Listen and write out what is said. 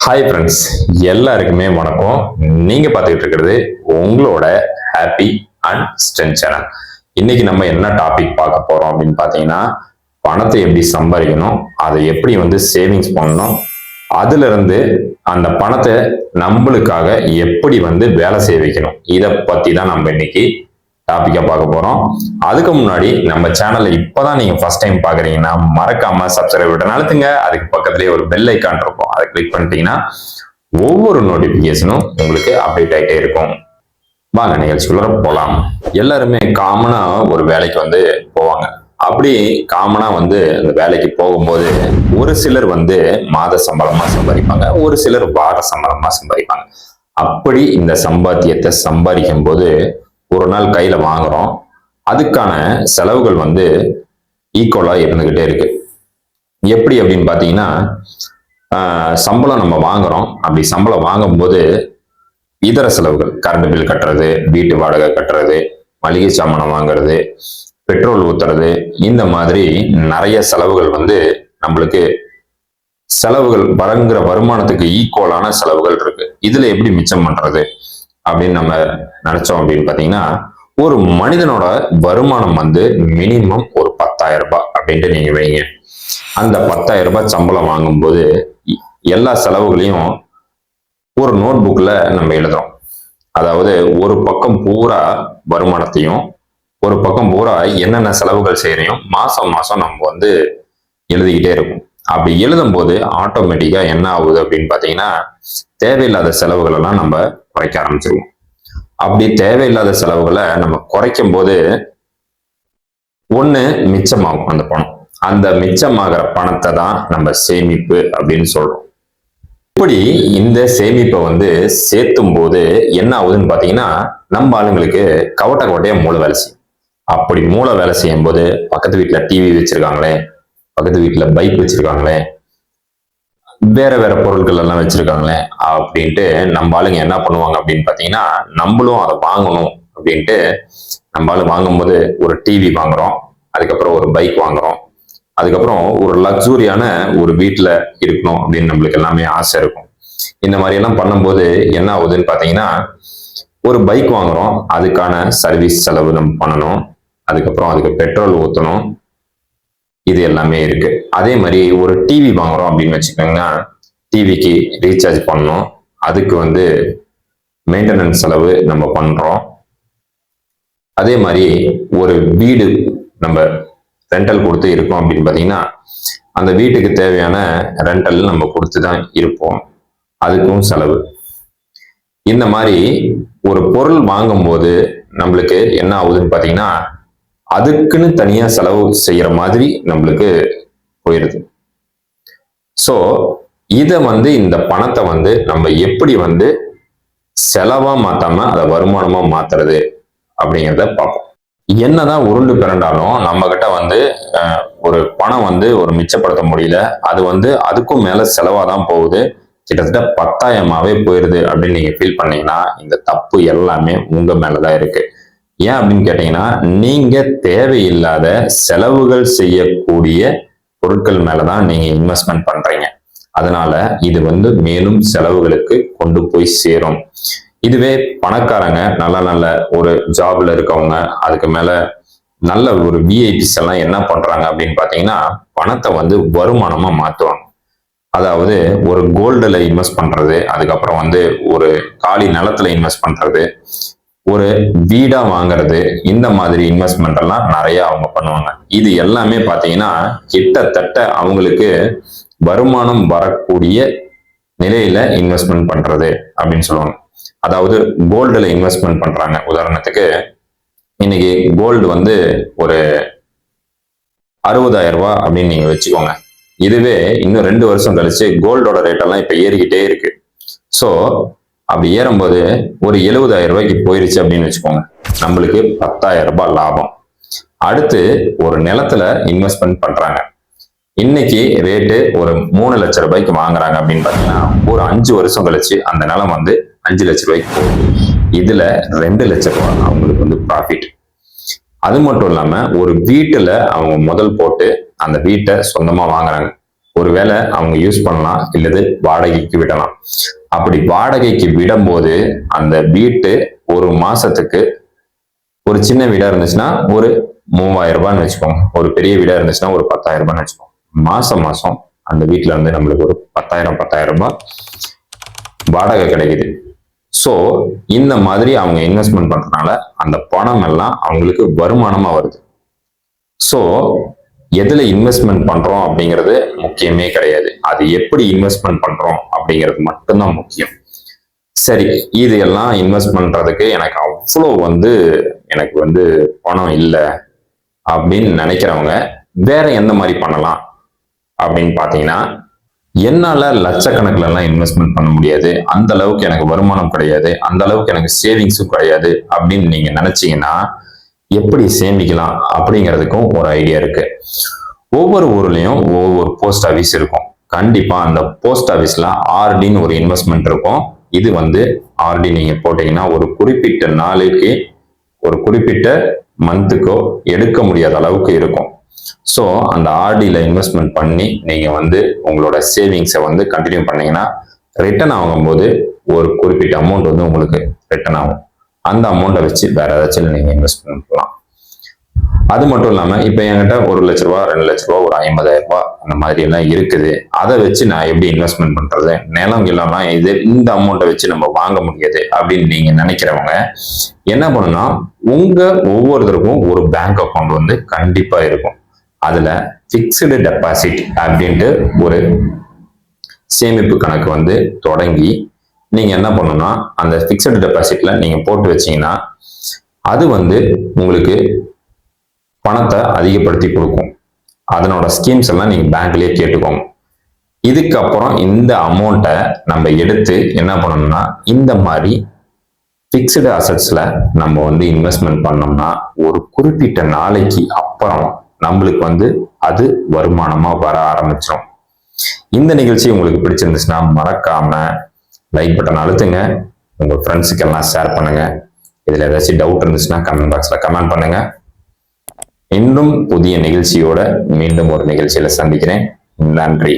Hi friends எல்லாருக்குமே வணக்கம். நீங்க பார்த்துக்கிட்டு இருக்கிறது உங்களோட ஹாப்பி அண்ட் ஸ்ட்ரென்த் சேனல் இன்னைக்கு நம்ம என்ன டாபிக் பார்க்க போறோம் அப்படின்னு பார்த்தீங்கன்னா பணத்தை எப்படி சம்பாதிக்கணும் அதை எப்படி வந்து சேவிங்ஸ் பண்ணணும் அதுல இருந்து அந்த பணத்தை நம்மளுக்காக எப்படி வந்து வேலை செய்ய வைக்கணும் இதை பத்தி தான் நம்ம இன்னைக்கு டாப்பிக்காக பார்க்க போகிறோம் அதுக்கு முன்னாடி நம்ம சேனலை இப்போ தான் நீங்கள் ஃபஸ்ட் டைம் பார்க்குறீங்கன்னா மறக்காமல் சப்ஸ்கிரைப் பட்டன் அழுத்துங்க. அதுக்கு பக்கத்துலயே ஒரு பெல் ஐக்கான் இருக்கும். அதை கிளிக் பண்ணிட்டீங்கன்னா ஒவ்வொரு நோட்டிஃபிகேஷனும் உங்களுக்கு அப்டேட் ஆயிட்டே இருக்கும். வாங்க நிகழ்ச்சிக்குள்ள போகலாம் எல்லாருமே காமனாக ஒரு வேலைக்கு வந்து போவாங்க. அப்படி காமனாக வந்து அந்த வேலைக்கு போகும்போது ஒரு சிலர் வந்து மாத சம்பளமாக சம்பாதிப்பாங்க. ஒரு சிலர் வார சம்பளமாக சம்பாதிப்பாங்க. அப்படி இந்த சம்பாத்தியத்தை சம்பாதிக்கும் போது ஒரு நாள் கையில் வாங்குகிறோம் அதுக்கான செலவுகள் வந்து ஈக்குவலாக இருந்துக்கிட்டே இருக்கு. எப்படி அப்படின்னு பார்த்தீங்கன்னா சம்பளம் நம்ம வாங்குறோம். அப்படி சம்பளம் வாங்கும்போது இதர செலவுகள் கரண்ட் பில் கட்டுறது வீட்டு வாடகை கட்டுறது மளிகை சாமானம் வாங்குறது பெட்ரோல் ஊத்துறது இந்த மாதிரி நிறைய செலவுகள் வந்து நம்மளுக்கு செலவுகள் வழங்குற வருமானத்துக்கு ஈக்குவலான செலவுகள் இருக்கு. இதுல எப்படி மிச்சம் பண்றது? அப்படின்னு நம்ம நினைச்சோம் அப்படின்னு பாத்தீங்கன்னா ஒரு மனிதனோட வருமானம் வந்து மினிமம் ஒரு பத்தாயிரம் ரூபாய் அப்படின்ட்டு நீங்க வைங்க. அந்த பத்தாயிரம் ரூபாய் சம்பளம் வாங்கும்போது எல்லா செலவுகளையும் ஒரு நோட் புக்ல நம்ம எழுதுறோம். அதாவது ஒரு பக்கம் பூரா வருமானத்தையும் ஒரு பக்கம் பூரா என்னென்ன செலவுகள் செய்யறையும் மாசம் மாசம் நம்ம வந்து எழுதிக்கிட்டே இருக்கும். அப்படி எழுதும்போது ஆட்டோமேட்டிக்கா என்ன ஆகுது அப்படின்னு பாத்தீங்கன்னா தேவையில்லாத செலவுகள் எல்லாம் நம்ம குறைக்க ஆரம்பிச்சிருவோம். அப்படி தேவையில்லாத செலவுகளை நம்ம குறைக்கும் போது ஒண்ணு மிச்சமாகும் அந்த பணம். அந்த மிச்சமாகிற பணத்தை தான் நம்ம சேமிப்பு அப்படின்னு சொல்றோம். இப்படி இந்த சேமிப்பை வந்து சேர்த்தும் போது என்ன ஆகுதுன்னு பாத்தீங்கன்னா நம்ம ஆளுங்களுக்கு கவட்ட கவட்டையா மூளை வேலை செய்யும். அப்படி மூளை வேலை செய்யும் போது பக்கத்து வீட்டுல டிவி வச்சிருக்காங்களே பக்கத்து வீட்டுல பைக் வச்சிருக்காங்களே வேற வேற பொருட்கள் எல்லாம் வச்சிருக்காங்களே அப்படின்ட்டு நம்ம ஆளுங்க என்ன பண்ணுவாங்க அப்படின்னு பாத்தீங்கன்னா நம்மளும் அதை வாங்கணும் அப்படின்ட்டு நம்ம ஆளு வாங்கும்போது ஒரு டிவி வாங்குறோம் அதுக்கப்புறம் ஒரு பைக் வாங்குறோம். அதுக்கப்புறம் ஒரு லக்ஸூரியான ஒரு வீட்டுல இருக்கணும் அப்படின்னு நம்மளுக்கு எல்லாமே ஆசை இருக்கும். இந்த மாதிரி எல்லாம் பண்ணும்போது என்ன ஆகுதுன்னு பாத்தீங்கன்னா ஒரு பைக் வாங்குறோம் அதுக்கான சர்வீஸ் செலவு நம்ம பண்ணணும் அதுக்கப்புறம் அதுக்கு பெட்ரோல் ஊற்றணும் இது எல்லாமே இருக்கு. அதே மாதிரி ஒரு டிவி வாங்குறோம் அப்படின்னு வச்சுக்கோங்கன்னா டிவிக்கு ரீசார்ஜ் பண்ணோம் அதுக்கு வந்து மெயின்டெனன்ஸ் செலவு நம்ம பண்றோம். அதே மாதிரி ஒரு வீடு நம்ம ரெண்டல் கொடுத்து இருக்கோம் அப்படின்னு பார்த்தீங்கன்னா அந்த வீட்டுக்கு தேவையான ரெண்டல் நம்ம கொடுத்து தான் இருப்போம். அதுக்கும் செலவு. இந்த மாதிரி ஒரு பொருள் வாங்கும்போது நம்மளுக்கு என்ன ஆகுதுன்னு பார்த்தீங்கன்னா அதுக்குன்னு தனியா செலவு செய்யற மாதிரி நம்மளுக்கு போயிடுது ஸோ இதை வந்து இந்த பணத்தை வந்து நம்ம எப்படி வந்து செலவா மாத்தாம அதை வருமானமா மாத்துறது அப்படிங்கிறத பார்ப்போம். என்னதான் உருண்டு பிறண்டாலும் நம்ம கிட்ட வந்து ஒரு பணம் வந்து ஒரு மிச்சப்படுத்த முடியல. அது வந்து அதுக்கும் மேல செலவா தான் போகுது. கிட்டத்தட்ட பத்தாயிரமாவே போயிருது அப்படின்னு நீங்க ஃபீல் பண்ணீங்கன்னா இந்த தப்பு எல்லாமே உங்க மேலதான் இருக்கு. ஏன் அப்படின்னு கேட்டீங்கன்னா நீங்க தேவையில்லாத செலவுகள் செய்யக்கூடிய பொருட்கள் மேலதான் நீங்க இன்வெஸ்ட்மெண்ட் பண்றீங்க. அதனால இது வந்து மேலும் செலவுகளுக்கு கொண்டு போய் சேரும். இதுவே பணக்காரங்க நல்ல நல்ல ஒரு ஜாப்ல இருக்கவங்க அதுக்கு மேல நல்ல ஒரு விஐபிஸ் எல்லாம் என்ன பண்றாங்க அப்படின்னு பாத்தீங்கன்னா பணத்தை வந்து வருமானமா மாத்துவாங்க. அதாவது ஒரு கோல்டுல இன்வெஸ்ட் பண்றது அதுக்கப்புறம் வந்து ஒரு காலி நிலத்துல இன்வெஸ்ட் பண்றது ஒரு வீடா வாங்குறது இந்த மாதிரி இன்வெஸ்ட்மெண்ட் எல்லாம் நிறைய அவங்க பண்ணுவாங்க. இது எல்லாமே பாத்தீங்கன்னா கிட்டத்தட்ட அவங்களுக்கு வருமானம் வரக்கூடிய நிலையில இன்வெஸ்ட்மெண்ட் பண்றது அப்படின்னு சொல்லுவாங்க. அதாவது கோல்டுல இன்வெஸ்ட்மெண்ட் பண்றாங்க. உதாரணத்துக்கு இன்னைக்கு கோல்டு வந்து ஒரு அறுபதாயிரம் ரூபாய் அப்படின்னு நீங்க வச்சுக்கோங்க. இதுவே இன்னும் ரெண்டு வருஷம் கழிச்சு கோல்டோட ரேட் எல்லாம் இப்ப ஏறிக்கிட்டே இருக்கு. ஸோ அப்படி ஏறும்போது ஒரு எழுபதாயிரம் ரூபாய்க்கு போயிருச்சு அப்படின்னு வச்சுக்கோங்க. நம்மளுக்கு பத்தாயிரம் ரூபாய் லாபம். அடுத்து ஒரு நிலத்துல இன்வெஸ்ட்மெண்ட் பண்றாங்க. இன்னைக்கு ரேட்டு ஒரு மூணு லட்சம் ரூபாய்க்கு வாங்குறாங்க அப்படின்னு பாத்தீங்கன்னா ஒரு அஞ்சு வருஷம் கழிச்சு அந்த நிலம் வந்து அஞ்சு லட்சம் ரூபாய்க்கு போகுது. இதுல ரெண்டு லட்சம் ரூபாய் அவங்களுக்கு வந்து ப்ராஃபிட் அது மட்டும் இல்லாம ஒரு வீட்டுல அவங்க முதல் போட்டு அந்த வீட்டை சொந்தமா வாங்குறாங்க. ஒருவேளை அவங்க யூஸ் பண்ணலாம் இல்லது வாடகைக்கு விடலாம். அப்படி வாடகைக்கு விடும்போது அந்த வீட்டு ஒரு மாசத்துக்கு ஒரு சின்ன வீடா இருந்துச்சுன்னா ஒரு மூவாயிரம் ரூபான்னு வச்சுக்கோங்க. ஒரு பெரிய வீடா இருந்துச்சுன்னா ஒரு பத்தாயிரம் ரூபான்னு வச்சுக்கோங்க. மாசம் மாசம் அந்த வீட்டுல இருந்து நம்மளுக்கு ஒரு பத்தாயிரம் பத்தாயிரம் ரூபாய் வாடகை கிடைக்குது. ஸோ இந்த மாதிரி அவங்க இன்வெஸ்ட்மெண்ட் பண்றதுனால அந்த பணம் எல்லாம் அவங்களுக்கு வருமானமா வருது. ஸோ எதுல இன்வெஸ்ட்மெண்ட் பண்றோம் அப்படிங்கிறது முக்கியமே கிடையாது. அது எப்படி இன்வெஸ்ட்மெண்ட் பண்றோம் அப்படிங்கிறது மட்டும்தான் முக்கியம். சரி இது எல்லாம் இன்வெஸ்ட் பண்றதுக்கு எனக்கு அவ்வளோ வந்து எனக்கு வந்து பணம் இல்லை அப்படின்னு நினைக்கிறவங்க வேற எந்த மாதிரி பண்ணலாம் அப்படின்னு பார்த்தீங்கன்னா என்னால லட்சக்கணக்கில் எல்லாம் இன்வெஸ்ட்மெண்ட் பண்ண முடியாது. அந்த அளவுக்கு எனக்கு வருமானம் கிடையாது. அந்த அளவுக்கு எனக்கு சேவிங்ஸும் கிடையாது அப்படின்னு நீங்க நினைச்சீங்கன்னா எப்படி சேமிக்கலாம் அப்படிங்கிறதுக்கும் ஒரு ஐடியா இருக்கு. ஒவ்வொரு ஊர்லயும் ஒவ்வொரு போஸ்ட் ஆஃபீஸ் இருக்கும். கண்டிப்பா அந்த போஸ்ட் ஆஃபீஸ்ல ஆர்டின்னு ஒரு இன்வெஸ்ட்மெண்ட் இருக்கும். இது வந்து ஆர்டி நீங்க போட்டீங்கன்னா ஒரு குறிப்பிட்ட நாளுக்கு ஒரு குறிப்பிட்ட மந்த்துக்கோ எடுக்க முடியாத அளவுக்கு இருக்கும். ஸோ அந்த ஆர்டியில் இன்வெஸ்ட்மெண்ட் பண்ணி நீங்கள் வந்து உங்களோட சேவிங்ஸை வந்து கண்டினியூ பண்ணீங்கன்னா ரிட்டர்ன் ஆகும்போது ஒரு குறிப்பிட்ட அமௌண்ட் வந்து உங்களுக்கு ரிட்டர்ன் ஆகும். அந்த அமௌண்ட்டை வச்சு வேற ஏதாச்சும் நீங்கள் இன்வெஸ்ட் பண்ணலாம் அது மட்டும் இல்லாமல் இப்போ என்கிட்ட ஒரு லட்ச ரூபா ரெண்டு லட்ச ரூபா ஒரு ஐம்பதாயிரம் ரூபா அந்த மாதிரி எல்லாம் இருக்குது. அதை வச்சு நான் எப்படி இன்வெஸ்ட்மெண்ட் பண்றது? நிலம் இல்லைன்னா இது இந்த அமௌண்ட்டை வச்சு நம்ம வாங்க முடியாது அப்படின்னு நீங்க நினைக்கிறவங்க என்ன பண்ணுன்னா உங்க ஒவ்வொருத்தருக்கும் ஒரு பேங்க் அக்கௌண்ட் வந்து கண்டிப்பா இருக்கும். அதுல ஃபிக்ஸ்டு டெபாசிட் அப்படின்ட்டு ஒரு சேமிப்பு கணக்கு வந்து தொடங்கி நீங்கள் என்ன பண்ணணும்னா அந்த ஃபிக்ஸட் டெபாசிட்டில் நீங்கள் போட்டு வச்சீங்கன்னா அது வந்து உங்களுக்கு பணத்தை அதிகப்படுத்தி கொடுக்கும். அதனோட ஸ்கீம்ஸ் எல்லாம் நீங்கள் பேங்க்லேயே கேட்டுக்கோங்க. இதுக்கப்புறம் இந்த அமௌண்ட்டை நம்ம எடுத்து என்ன பண்ணணும்னா இந்த மாதிரி ஃபிக்ஸ்டு அசட்ஸில் நம்ம வந்து இன்வெஸ்ட்மெண்ட் பண்ணோம்னா ஒரு குறிப்பிட்ட நாளைக்கு அப்புறம் நம்மளுக்கு வந்து அது வருமானமாக வர ஆரம்பிச்சிடும் இந்த நிகழ்ச்சி உங்களுக்கு பிடிச்சிருந்துச்சுன்னா மறக்காமல் லைக் பட்டன் அழுத்துங்க. உங்க ஃப்ரெண்ட்ஸுக்கு எல்லாம் ஷேர் பண்ணுங்க. இதுல ஏதாச்சும் டவுட் இருந்துச்சுன்னா கமெண்ட் பாக்ஸ்ல கமெண்ட் பண்ணுங்க. இன்னும் புதிய நிகழ்ச்சியோட மீண்டும் ஒரு நிகழ்ச்சியில சந்திக்கிறேன். நன்றி.